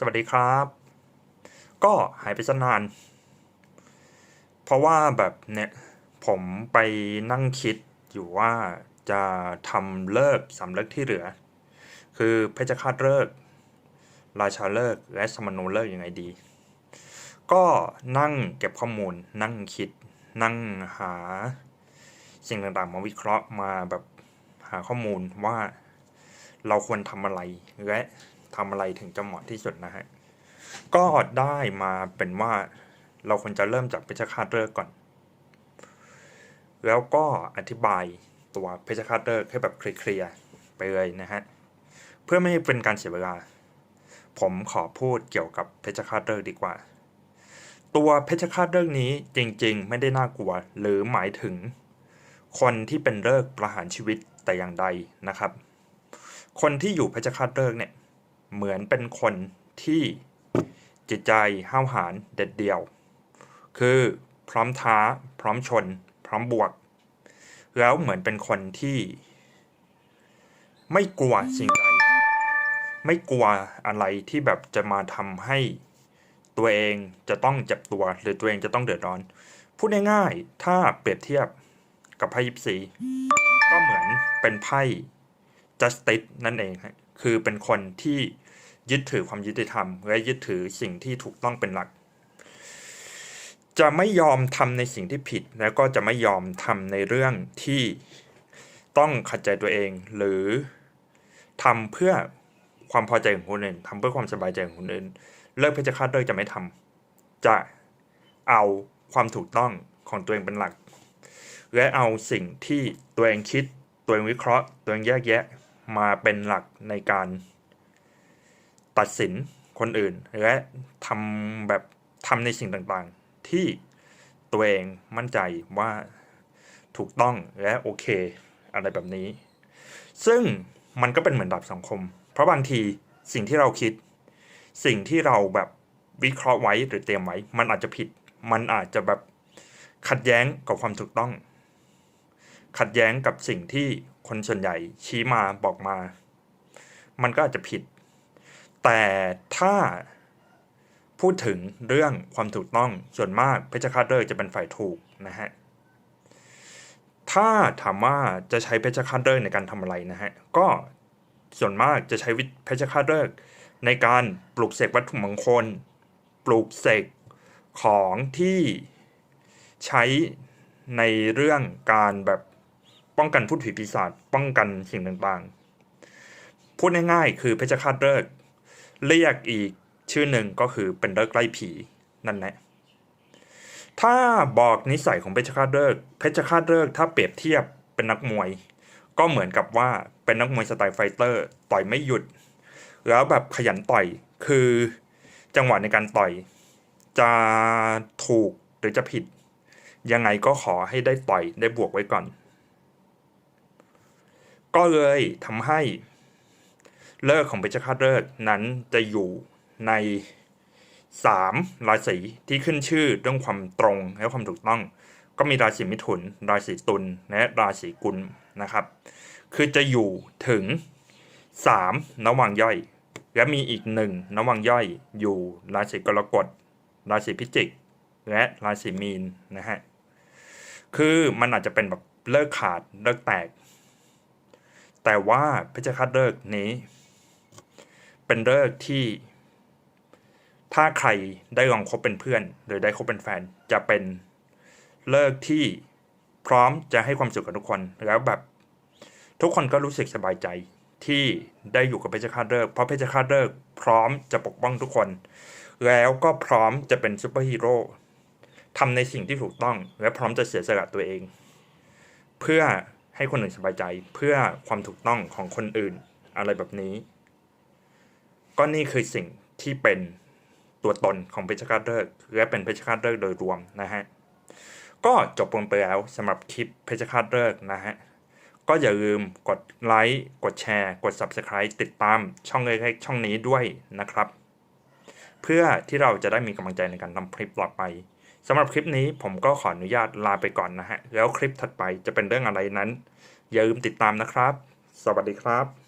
สวัสดีครับ ก็หายไปสนาน เพราะว่าแบบเนี่ยผมไปนั่งคิดอยู่ว่าจะทำเลิกสามเลิกที่เหลือ คือเพชฌฆาตเลิก ราชาเลิกและสมณูเลิกยังไงดี ก็นั่งเก็บข้อมูล นั่งคิด นั่งหา สิ่งต่างๆ มาวิเคราะห์มาแบบหาข้อมูลว่าเราควรทำอะไรและ ทำอะไรถึงจะเหมาะที่สุดนะฮะ ก็ได้มาเป็นว่าเราควรจะเริ่มจากเพชฌฆาตเลิกษ์ก่อน แล้วก็อธิบายตัวเพชฌฆาตเลิกษ์ให้แบบเคลียร์ไปเลยนะฮะ เพื่อไม่ให้เป็นการเสียเวลา ผมขอพูดเกี่ยวกับเพชฌฆาตเลิกษ์ดีกว่า ตัวเพชฌฆาตเลิกนี้จริง ๆ ไม่ได้น่ากลัว หรือหมายถึง คนที่เป็นเลิกประหารชีวิตแต่อย่างใดนะครับ คนที่อยู่เพชฌฆาตเลิกเนี่ย เหมือนเป็นคนที่จิตใจห้าวหาญเด็ดเดี่ยว คือพร้อมท้า พร้อมชน พร้อมบวก แล้วเหมือนเป็นคนที่ ไม่กลัวสิ่งใด ไม่กลัวอะไรที่แบบจะมาทำให้ตัวเองจะต้องเจ็บตัว หรือตัวเองจะต้องเดือดร้อน พูดง่ายๆ ถ้าเปรียบเทียบกับไพ่ยิปซีก็เหมือนเป็นไพ่ justice นั่นเองฮะ คือเป็นคนที่ยึดถือความยุติธรรม และยึดถือสิ่งที่ถูกต้องเป็นหลัก จะไม่ยอมทำในสิ่งที่ผิด แล้วก็จะไม่ยอมทำในเรื่องที่ต้องขัดใจตัวเอง หรือทำเพื่อความพอใจของคนอื่นทำเพื่อความสบายใจของคนอื่น เลิกเพชฌฆาตเลิกจะไม่ทำจะเอาความถูกต้องของตัวเองเป็นหลัก และเอาสิ่งที่ตัวเองคิด ตัวเองวิเคราะห์ ตัวเองแยกแยะ มาเป็นหลักในการตัดสินคนอื่น และทำแบบทำในสิ่งต่างๆ ที่ตัวเองมั่นใจว่าถูกต้องและโอเค อะไรแบบนี้ ซึ่งมันก็เป็นเหมือนดับสังคม เพราะบางทีสิ่งที่เราคิด สิ่งที่เราแบบวิเคราะห์ไว้หรือเตรียมไว้ มันอาจจะผิด มันอาจจะแบบขัดแย้งกับความถูกต้อง ขัดแย้งกับสิ่งที่คนส่วนใหญ่ชี้มาบอกมา มันก็อาจจะผิด แต่ถ้าพูดถึงเรื่องความถูกต้องส่วนมากเพชฌฆาตเลิกษ์จะเป็นฝ่ายถูกนะฮะถ้าถามว่าจะใช้เพชฌฆาตเลิกษ์ในการทำอะไรนะฮะก็ส่วนมากจะใช้วิเพชฌฆาตเลิกษ์ในการปลูกเสกวัตถุมงคล ปลูกเสกของที่ใช้ในเรื่องการแบบ ป้องกันพูดผีปีศาจป้องกันสิ่งต่างๆ พูดง่ายๆ คือเพชฌฆาตเลิกเรียกอีกชื่อหนึ่งก็คือเป็นเลิกไล่ผีนั่นแหละถ้าบอกนิสัยของเพชฌฆาตเลิกเพชฌฆาตเลิกถ้าเปรียบเทียบเป็นนักมวย ก็เหมือนกับว่าเป็นนักมวยสไตล์ไฟเตอร์ต่อยไม่หยุด แล้วแบบขยันต่อยคือจังหวะในการต่อย จะถูกหรือจะผิด ยังไงก็ขอให้ได้ต่อยได้บวกไว้ก่อน ก็เลยทำให้เลิกของเพชฌฆาตเลิกนั้นจะอยู่ในสามราศีที่ขึ้นชื่อเรื่องความตรงและความถูกต้อง ก็มีราศีมิถุน ราศีตุลและราศีกุลนะครับ คือจะอยู่ถึงสามนวังย่อย และมีอีกหนึ่งนวังย่อยอยู่ราศีกรกฎ ราศีพิจิก และราศีมีนนะฮะคือมันอาจจะเป็นแบบเลิกขาดเลิกแตก แต่ว่าเพชฌฆาตเลิกนี้ เป็นเลิกที่ ถ้าใครได้ลองคบเป็นเพื่อน หรือได้คบเป็นแฟนจะเป็นเลิกที่พร้อมจะให้ความสุขกับทุกคนแล้วแบบ ทุกคนก็รู้สึกสบายใจที่ได้อยู่กับเพชฌฆาตเลิกเพราะเพชฌฆาตเลิกพร้อมจะปกป้องทุกคน แล้วก็พร้อมจะเป็นซูเปอร์ฮีโร่ทำในสิ่งที่ถูกต้อง และพร้อมจะเสียสละตัวเอง เพื่อ ให้คนอื่นสบายใจเพื่อความถูกต้องของคนอื่นอะไรแบบนี้ ก็นี่คือสิ่งที่เป็นตัวตนของเพชฌฆาตเลิกและเป็นเพชฌฆาตเลิกโดยรวมนะฮะก็จบลงไปแล้วสำหรับคลิปเพชฌฆาตเลิกนะฮะก็อย่าลืมกดไลค์กดแชร์ กด Subscribe ติดตามช่องเล็กๆช่องนี้ด้วยนะครับ เพื่อที่เราจะได้มีกำลังใจในการทำคลิปต่อไป สำหรับคลิปนี้ผมก็ขออนุญาตลาไปก่อนนะฮะ แล้วคลิปถัดไปจะเป็นเรื่องอะไรนั้น อย่าลืมติดตามนะครับ สวัสดีครับ